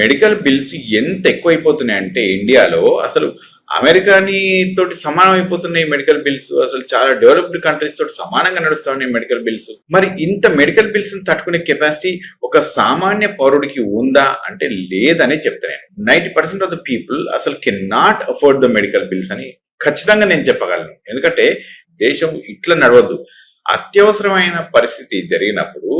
Medical bills ఎంత ఎక్కువైపోతున్నాయి అంటే ఇండియాలో అసలు అమెరికాని తోటి సమానం అయిపోతున్నాయి మెడికల్ బిల్స్ అసలు చాలా డెవలప్డ్ కంట్రీస్ తోటి సమానంగా నడుస్తా ఉన్నాయి మెడికల్ బిల్స్. మరి ఇంత మెడికల్ బిల్స్ తట్టుకునే కెపాసిటీ ఒక సామాన్య పౌరుడికి ఉందా అంటే లేదనే చెప్తాను ninety percent of the people అసలు can not afford the medical bills అని ఖచ్చితంగా నేను చెప్పగలను. ఎందుకంటే దేశం ఇట్లా నడవద్దు. అత్యవసరమైన పరిస్థితి జరిగినప్పుడు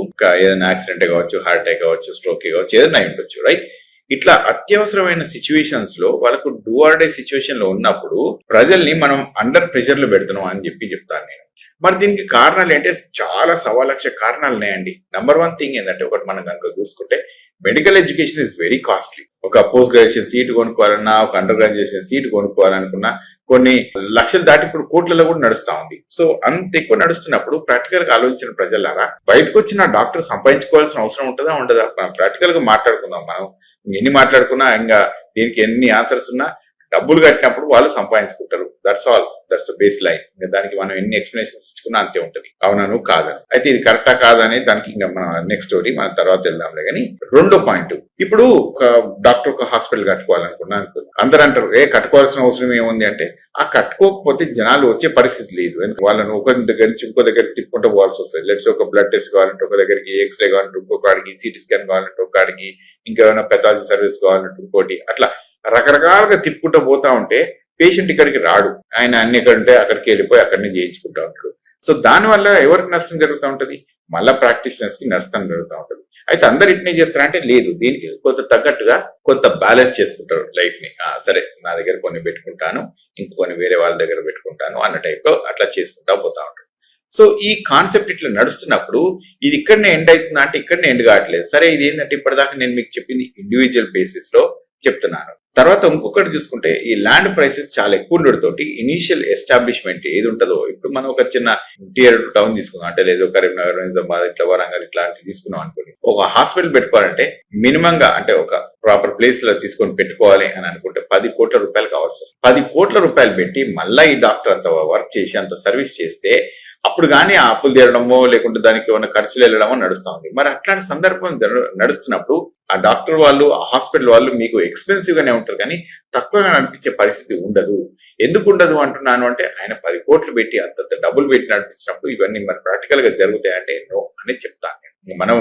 ఏదైనా యాక్సిడెంట్ కావచ్చు హార్ట్ అటాక్ కావచ్చు స్ట్రోక్ కావచ్చు ఏదైనా ఉండొచ్చు రైట్ ఇట్లా అత్యవసరమైన సిచ్యువేషన్స్లో వాళ్ళకు డూ ఆర్ డే సిచ్యువేషన్లో ఉన్నప్పుడు ప్రజల్ని మనం అండర్ ప్రెషర్లో పెడుతున్నాం అని చెప్పి చెప్తాను నేను. మరి దీనికి కారణాలు ఏంటంటే చాలా సవా లక్ష కారణాలు ఉన్నాయండి. నంబర్ వన్ థింగ్ ఏంటంటే ఒకటి మనం కనుక చూసుకుంటే medical education is very costly ఒక పోస్ట్ గ్రాడ్యుయేషన్ సీట్ కొనుక్కోవాలన్నా ఒక అండర్ గ్రాడ్యుయేషన్ సీట్ కొనుక్కోవాలనుకున్నా కొన్ని లక్షలు దాటి ఇప్పుడు కోట్లలో కూడా నడుస్తా ఉంది. సో అంత ఎక్కువ నడుస్తున్నప్పుడు ప్రాక్టికల్గా ఆలోచించిన ప్రజలారా బయటకు వచ్చిన డాక్టర్ సంపాదించుకోవాల్సిన అవసరం ఉంటుందా ఉండదా? మనం ప్రాక్టికల్గా మాట్లాడుకుందాం మనం. ఎన్ని మాట్లాడుకున్నా ఇంకా దీనికి ఎన్ని ఆన్సర్స్ ఉన్నా డబ్బులు కట్టినప్పుడు వాళ్ళు సంపాదించుకుంటారు. That's all that's base line ఇంకా దానికి మనం ఎన్ని ఎక్స్ప్లెనేషన్స్ ఇచ్చుకున్నా అంతే ఉంటుంది. అవునను కాదని. అయితే ఇది కరెక్టా కాదనే దానికి ఇంకా మన నెక్స్ట్ స్టోరీ మన తర్వాత వెళ్దాంలే కానీ రెండో పాయింట్ ఇప్పుడు ఒక డాక్టర్ ఒక హాస్పిటల్ కట్టుకోవాలనుకున్నా అందరూ అంటారు ఏ కట్టుకోవాల్సిన అవసరం ఏముంది? అంటే ఆ కట్టుకోకపోతే జనాలు వచ్చే పరిస్థితి లేదు. ఎందుకంటే వాళ్ళని ఒక దగ్గర నుంచి ఇంకో దగ్గర తిప్పుకుంటూ పోవాల్సి వస్తుంది. లెట్స్ ఒక బ్లడ్ టెస్ట్ కావాలంటే ఒక దగ్గరికి ఎక్స్రే కావాలంటే ఇంకొక కాడికి సిటీ స్కాన్ కావాలంటే ఒక కాడికి ఇంకేమైనా పెథాలజీ సర్వీస్ కావాలంటే ఇంకోటి. అట్లా రకరకాలుగా తిప్పుకుంటూ పోతా ఉంటే పేషెంట్ ఇక్కడికి రాడు. ఆయన అన్ని ఎక్కడుంటే అక్కడికి వెళ్ళిపోయి అక్కడిని చేయించుకుంటా ఉంటాడు. సో దానివల్ల ఎవరికి నష్టం జరుగుతూ ఉంటది? మళ్ళా ప్రాక్టీషనర్స్కి నష్టం జరుగుతూ ఉంటది. అయితే అందరు ఇట్నే చేస్తారంటే లేదు. దీనికి కొంత తగ్గట్టుగా కొంత బ్యాలెన్స్ చేసుకుంటారు లైఫ్ని. సరే నా దగ్గర కొన్ని పెట్టుకుంటాను ఇంకొన్ని వేరే వాళ్ళ దగ్గర పెట్టుకుంటాను అన్న టైప్లో అట్లా చేసుకుంటా పోతా ఉంటారు. సో ఈ కాన్సెప్ట్ ఇట్లా నడుస్తున్నప్పుడు ఇది ఇక్కడనే ఎండ్ అవుతుందా అంటే ఇక్కడనే ఎండ్ కావట్లేదు. సరే ఇది ఏంటంటే ఇప్పటిదాకా నేను మీకు చెప్పింది ఇండివిజువల్ బేసిస్లో చెప్తున్నాను. తర్వాత ఇంకొకటి చూసుకుంటే ఈ ల్యాండ్ ప్రైసెస్ చాలా ఎక్కువ ఉండడంతోటి ఇనీషియల్ ఎస్టాబ్లిష్మెంట్ ఏది ఉంటుందో ఇప్పుడు మనం ఒక చిన్న టియర్ టౌన్ తీసుకుందాం. అంటే లేదు కరీంనగర్ నిజామాబాద్ ఇట్లా వరంగల్ ఇట్లాంటివి తీసుకున్నాం అనుకోండి. ఒక హాస్పిటల్ పెట్టుకోవాలంటే మినిమం గా అంటే ఒక ప్రాపర్ ప్లేస్లో తీసుకొని పెట్టుకోవాలి అని అనుకుంటే పది కోట్ల రూపాయలు కావాల్సి వస్తుంది. పది కోట్ల రూపాయలు పెట్టి మళ్ళీ ఈ డాక్టర్ అంత వర్క్ చేసి అంత సర్వీస్ చేస్తే అప్పుడు కానీ ఆ అప్పులు తీరడమో లేకుంటే దానికి ఏమైనా ఖర్చులు వెళ్ళడమో నడుస్తూ ఉంది. మరి అట్లాంటి సందర్భం నడుస్తున్నప్పుడు ఆ డాక్టర్ వాళ్ళు ఆ హాస్పిటల్ వాళ్ళు మీకు ఎక్స్పెన్సివ్ గానే ఉంటారు కానీ తక్కువగా నడిపించే పరిస్థితి ఉండదు. ఎందుకు ఉండదు అంటున్నాను అంటే ఆయన పది కోట్లు పెట్టి అంతంత డబ్బులు పెట్టి నడిపించినప్పుడు ఇవన్నీ మరి ప్రాక్టికల్గా జరుగుతాయంటే నో అని చెప్తాను. మనం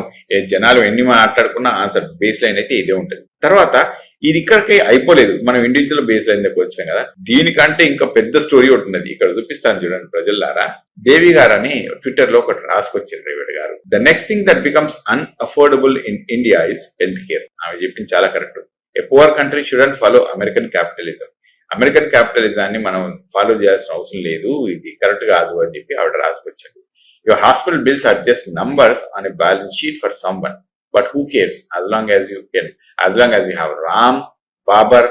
జనాలు ఎన్ని మాట్లాడుకున్నా ఆన్సర్ బేస్ లైన్ అయితే ఇదే ఉంటుంది. తర్వాత ఇది ఇక్కడికి అయిపోలేదు. మనం ఇండివిజువల్ బేస్ లైన్ దగ్గర వచ్చాం కదా. దీనికంటే ఇంకా పెద్ద స్టోరీ ఒకటి ఉన్నది. ఇక్కడ చూపిస్తాను చూడండి ప్రజల్లారా దేవి గారు అని ట్విట్టర్లో ఒకటి రాసుకొచ్చారు private garu. The next thing that becomes unaffordable in India is health care ఆమె చెప్పింది చాలా correct. A poor country shouldn't follow American capitalism American క్యాపిటలిజాన్ని మనం ఫాలో చేయాల్సిన అవసరం లేదు. ఇది కరెక్ట్ కాదు అని చెప్పి ఆవిడ రాసుకొచ్చాడు your hospital bills are just numbers on a balance sheet for someone but who cares as long as you can as long as you have Ram Babar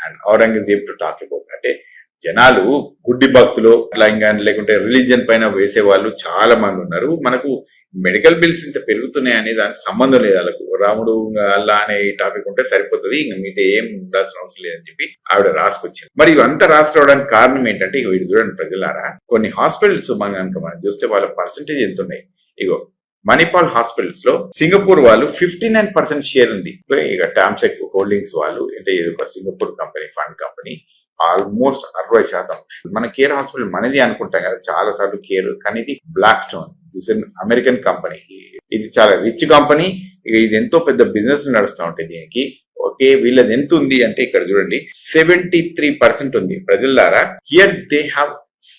and Aurangzeb to talk about అంటే జనాలు గుడ్డి భక్తులు అట్లా ఇంకా లేకుంటే religion పైన వేసే వాళ్ళు చాలా మంది ఉన్నారు. మనకు మెడికల్ బిల్స్ ఇంత పెరుగుతున్నాయి అనే దానికి సంబంధం లేదు వాళ్ళకు. రాముడు అల్లా అనే టాపిక్ ఉంటే సరిపోతుంది. ఇంకా మీతో ఏం ఉండాల్సిన అవసరం లేదని చెప్పి ఆవిడ రాసుకొచ్చింది. మరి ఇవంతా రాసుకోవడానికి కారణం ఏంటంటే ఇక వీడు చూడండి ప్రజలారా కొన్ని హాస్పిటల్స్ మనం కనుక మనం చూస్తే వాళ్ళ పర్సంటేజ్ ఎంత ఉన్నాయి ఇగో మణిపాల్ హాస్పిటల్స్లో సింగపూర్ వాళ్ళు ఫిఫ్టీ నైన్ పర్సెంట్ షేర్ ఉంది. ఇక టామ్సెక్ హోల్డింగ్స్ వాళ్ళు అంటే ఇది ఒక Singapore company fund company almost అరవై శాతం. మన కేర్ హాస్పిటల్ మనది అనుకుంటాం కదా చాలా సార్లు కేర్ కానీ ఇది Blackstone this American company ఇది చాలా రిచ్ కంపెనీ ఇది ఎంతో పెద్ద బిజినెస్ నడుస్తూ ఉంటాయి దీనికి. ఓకే వీళ్ళది ఎంత ఉంది అంటే ఇక్కడ చూడండి సెవెంటీ త్రీ పర్సెంట్ ఉంది. ప్రజలారా here they have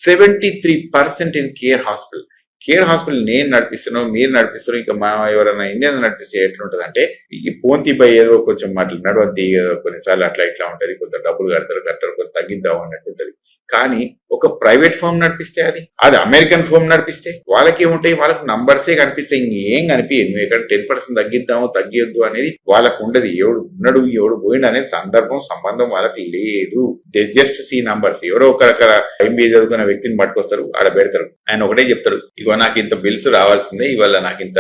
seventy three percent in Care hospital Care hospital నేను నడిపిస్తున్నాను మీరు నడిపిస్తారు ఇంకా మా ఎవరైనా ఇండియన్ నడిపిస్తే ఎట్లుంటది అంటే ఈ పోంతి ఏదో కొంచెం అట్లా నడవద్ది కొన్నిసార్లు అట్లా ఇట్లా ఉంటది కొంత డబ్బులు కడతారు కట్టరు కొంత తగ్గిద్దాం అన్నట్టు ఉంటది. కానీ ఒక ప్రైవేట్ ఫర్మ్ నడిపిస్తే అది? అది అమెరికన్ ఫర్మ్ నడిపిస్తే? వాళ్ళకి ఏముంటాయి వాళ్ళకి నంబర్సే కనిపిస్తాయి. ఇంకేం కనిపించదు నువ్వు ఇక్కడ టెన్ పర్సెంట్ తగ్గిద్దాము తగ్గియొద్దు అనేది వాళ్ళకు ఉండదు ఎవడు ఉన్నాడు ఎవడు పోయిండు అనే సందర్భం సంబంధం వాళ్ళకి లేదు. దే జస్ట్ సీ నంబర్స్ ఎవరో ఒక ఎంబీఏ చదువుకున్న వ్యక్తిని పట్టుకొస్తారు ఆడ పెడతారు. ఆయన ఒకటే చెప్తారు ఇగో నాకు ఇంత బిల్స్ రావాల్సిందే ఇవాళ నాకు ఇంత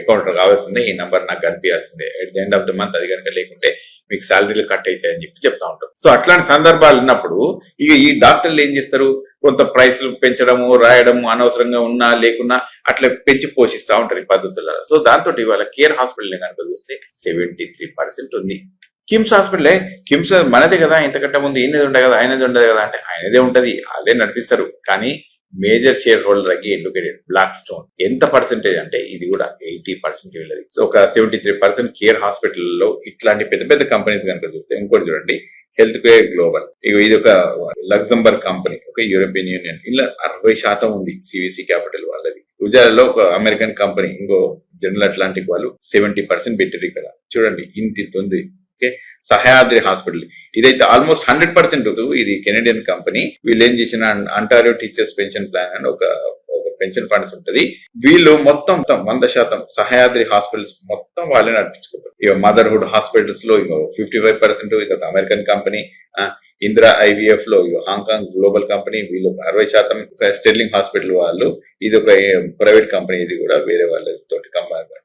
అకౌంట్ రావాల్సిందే ఈ నంబర్ నాకు కనిపించాల్సిందే at the end of the month అది కనుక లేకుంటే మీకు శాలరీలు కట్ అవుతాయి అని చెప్పి చెప్తా ఉంటారు సో అట్లాంటి సందర్భాలు ఉన్నప్పుడు ఇక ఈ డాక్టర్లు ఏం చేస్తారు? కొంత ప్రైస్లు పెంచడము రాయడము అనవసరంగా ఉన్నా లేకున్నా అట్లా పెంచి పోషిస్తూ ఉంటారు ఈ పద్ధతుల సో దాంతో ఇవాళ కేర్ హాస్పిటల్ కనుక చూస్తే సెవెంటీ త్రీ పర్సెంట్ ఉంది. కిమ్స్ హాస్పిటలే కిమ్స్ మనదే కదా ఇంతకంటే ముందు ఈయనది ఉండదు కదా ఆయనది ఉండదు కదా అంటే ఆయనదే ఉంటది వాళ్ళే నడిపిస్తారు. కానీ మేజర్ షేర్ హోల్డర్ అగ్గి ఎడ్యుకేటెడ్ బ్లాక్ స్టోన్. ఎంత పర్సెంటేజ్ అంటే ఇది కూడా ఎయిటీ పర్సెంట్ వెళ్ళదు. ఒక సెవెంటీ త్రీ పర్సెంట్ కేర్ హాస్పిటల్లో ఇట్లాంటి పెద్ద పెద్ద కంపెనీస్ కనుక చూస్తే ఇంకోటి చూడండి హెల్త్ కేర్ గ్లోబల్ ఇగో ఇది ఒక లగ్జంబర్గ్ కంపెనీ ఒక యూరోపియన్ యూనియన్ ఇలా అరవై శాతం ఉంది సివిసి క్యాపిటల్ వాళ్ళది. గుజరాత్లో ఒక అమెరికన్ కంపెనీ ఇంకో జనరల్ అట్లాంటిక్ వాళ్ళు సెవెంటీ పర్సెంట్ పెట్టారు ఇక్కడ. చూడండి ఇంత ఇంత ఉంది. ఓకే? సహయాద్రి హాస్పిటల్. ఇదైతే ఆల్మోస్ట్ హండ్రెడ్ పర్సెంట్ ఇది కెనడియన్ కంపెనీ వీళ్ళు ఏం చేసిన అంటారియో టీచర్స్ పెన్షన్ ప్లాన్ అని ఒక ఒక పెన్షన్ ఫండ్స్ ఉంటది. వీళ్ళు మొత్తం వంద శాతం సహయాద్రి హాస్పిటల్స్ మొత్తం వాళ్ళే నడిపించుకుంటారు. ఇక మదర్హుడ్ హాస్పిటల్స్లో ఇక ఫిఫ్టీ ఫైవ్ పర్సెంట్ ఇది అమెరికన్ కంపెనీ ఇందిరా ఐవీఎఫ్లో హాంకాంగ్ గ్లోబల్ కంపెనీ వీళ్ళు అరవై శాతం ఒక స్టెర్లింగ్ హాస్పిటల్ వాళ్ళు ఇది ఒక ప్రైవేట్ కంపెనీ ఇది కూడా వేరే వాళ్ళతో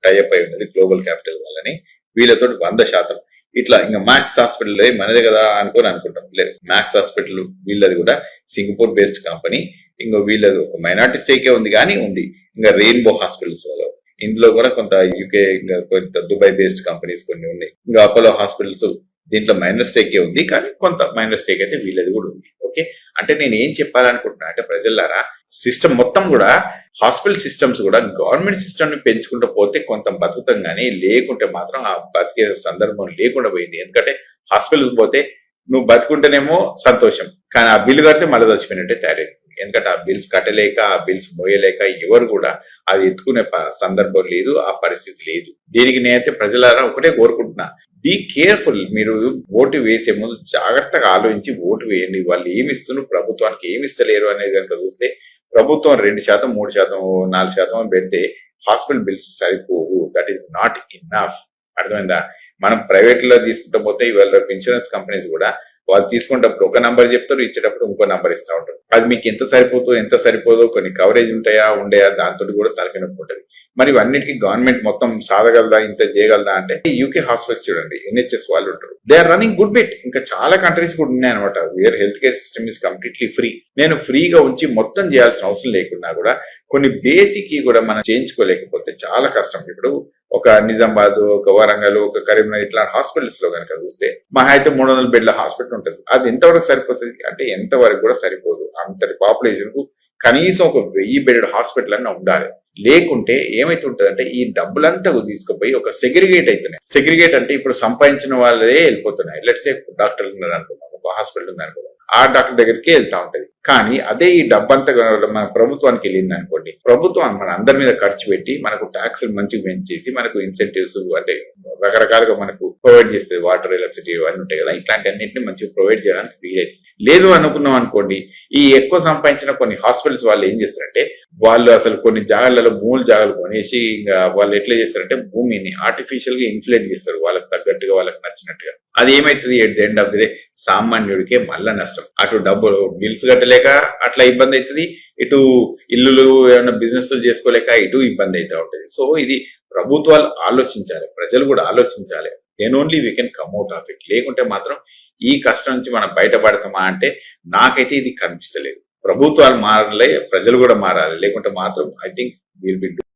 టైఅప్ అయి ఉన్నది గ్లోబల్ క్యాపిటల్ వాళ్ళని. వీళ్ళతోటి వంద శాతం. ఇట్లా ఇంకా మ్యాక్స్ హాస్పిటల్ మనదే కదా అనుకొని అనుకుంటాం. లేదు మ్యాక్స్ హాస్పిటల్ వీళ్ళది కూడా సింగపూర్ బేస్డ్ కంపెనీ ఇంకా వీళ్ళది ఒక మైనార్టీ స్టేకే ఉంది కానీ ఉంది. ఇంకా రెయిన్బో హాస్పిటల్స్ వాళ్ళు ఇందులో కూడా కొంత యూకే ఇంకా కొంత దుబాయ్ బేస్డ్ కంపెనీస్ కొన్ని ఉన్నాయి. ఇంకా అపోలో హాస్పిటల్స్ దీంట్లో మైనర్ స్టేకే ఉంది కానీ కొంత మైనర్ స్టేక్ అయితే వీళ్ళది కూడా ఉంది. ఓకే అంటే నేను ఏం చెప్పాలనుకుంటున్నా అంటే ప్రజలారా సిస్టమ్ మొత్తం కూడా హాస్పిటల్ సిస్టమ్స్ కూడా గవర్నమెంట్ సిస్టమ్ని పెంచుకుంటూ పోతే కొంత బతుకుతాం కానీ లేకుంటే మాత్రం ఆ బతికే సందర్భం లేకుండా పోయింది. ఎందుకంటే హాస్పిటల్కి పోతే నువ్వు బతుకుంటేనేమో సంతోషం. కానీ ఆ బిల్లు కడితే మళ్ళీ చచ్చిపోయినట్టే తయారైంది. ఎందుకంటే ఆ బిల్స్ కట్టలేక ఆ బిల్స్ మోయలేక ఎవరు కూడా అది ఎత్తుకునే ప- సందర్భం లేదు ఆ పరిస్థితి లేదు. దీనికి నేనైతే ప్రజలారా ఒకటే కోరుకుంటున్నా. బీ కేర్ఫుల్ మీరు ఓటు వేసే ముందు జాగ్రత్తగా ఆలోచించి ఓటు వేయండి. వాళ్ళు ఏమి ఇస్తున్నారు ప్రభుత్వానికి ఏమి ఇస్తలేరు అనేది కనుక చూస్తే ప్రభుత్వం రెండు శాతం మూడు శాతం నాలుగు శాతం పెడితే హాస్పిటల్ బిల్స్ సరిపోవు. దట్ ఈస్ నాట్ ఇన్నఫ్ అర్థమైందా? మనం ప్రైవేట్లో తీసుకుంటా పోతే ఇవాళ ఇన్సూరెన్స్ కంపెనీస్ కూడా వాళ్ళు తీసుకునేటప్పుడు ఒక నంబర్ చెప్తారు ఇచ్చేటప్పుడు ఇంకో నంబర్ ఇస్తా ఉంటారు. అది మీకు ఎంత సరిపోతుందో ఎంత సరిపోదో కొన్ని కవరేజ్ ఉంటాయా ఉండయా దాంతో కూడా తలకినొప్పి ఉంటుంది. మరి ఇవన్నిటికీ గవర్నమెంట్ మొత్తం సాధగలదా ఇంత చేయగలదా అంటే యూకే హాస్పిటల్స్ చూడండి ఎన్హెచ్ఎస్ వాళ్ళు ఉంటారు. They are running good bit ఇంకా చాలా కంట్రీస్ కూడా ఉన్నాయి అనమాట where health care system is completely free నేను ఫ్రీగా ఉంచి మొత్తం చేయాల్సిన అవసరం లేకున్నా కూడా కొన్ని బేసిక్ కూడా మనం చేయించుకోలేకపోతే చాలా కష్టం. ఇప్పుడు ఒక నిజామాబాద్ ఒక వరంగల్ ఒక కరీంనగర్ ఇట్లా హాస్పిటల్స్లో కనుక చూస్తే మహా అయితే మూడు వందల బెడ్ల హాస్పిటల్ ఉంటుంది. అది ఎంతవరకు సరిపోతుంది? అంటే ఎంతవరకు కూడా సరిపోదు. అంతటి పాపులేషన్కు కనీసం ఒక వెయ్యి బెడ్ హాస్పిటల్ అన్న ఉండాలి. లేకుంటే ఏమైతే అంటే ఈ డబ్బులంతా తీసుకుపోయి ఒక సెగ్రిగేట్ అవుతున్నాయి సెగ్రిగేట్ అంటే ఇప్పుడు సంపాదించిన వాళ్ళే వెళ్ళిపోతున్నాయి. లెట్స్ సే డాక్టర్ ఉన్నారు అనుకున్నాం ఒక హాస్పిటల్ ఉంది అనుకున్నాం ఆ డాక్టర్ దగ్గరికి వెళ్తా ఉంటది. కానీ అదే ఈ డబ్బంతా మన ప్రభుత్వానికి వెళ్ళింది అనుకోండి ప్రభుత్వం మన అందరి మీద ఖర్చు పెట్టి మనకు ట్యాక్స్ మంచిగా పెంచేసి మనకు ఇన్సెంటివ్స్ అంటే రకరకాలుగా మనకు ప్రొవైడ్ చేస్తుంది వాటర్ ఎలక్ట్రిసిటీ అన్ని ఉంటాయి కదా ఇట్లాంటి అన్నింటినీ మంచిగా ప్రొవైడ్ చేయడానికి వీలైతుంది లేదు అనుకున్నాం అనుకోండి ఈ ఎక్కువ సంపాదించిన కొన్ని హాస్పిటల్స్ వాళ్ళు ఏం చేస్తారంటే వాళ్ళు అసలు కొన్ని జాగాలలో భూములు జాగాలు కొనేసి ఇంకా వాళ్ళు ఎట్లా చేస్తారంటే భూమిని ఆర్టిఫిషియల్గా ఇన్ఫ్లేట్ చేస్తారు వాళ్ళకి తగ్గట్టుగా వాళ్ళకి నచ్చినట్టుగా. అది ఏమైతుంది at the end of the day సామాన్యుడికే మళ్ళా నష్టం. అటు డబ్బులు బిల్స్ కట్టలేక అట్లా ఇబ్బంది అవుతుంది ఇటు ఇల్లులు ఏమైనా బిజినెస్ చేసుకోలేక ఇటు ఇబ్బంది అవుతా ఉంటుంది. సో ఇది ప్రభుత్వాలు ఆలోచించాలి. ప్రజలు కూడా ఆలోచించాలి. Then only we can come out of it లేకుంటే మాత్రం ఈ కష్టం నుంచి మనం బయటపడతామా అంటే నాకైతే ఇది కనిపిస్తలేదు. ప్రభుత్వాలు మారలే ప్రజలు కూడా మారాలి. లేకుంటే మాత్రం ఐ థింక్ విల్ బి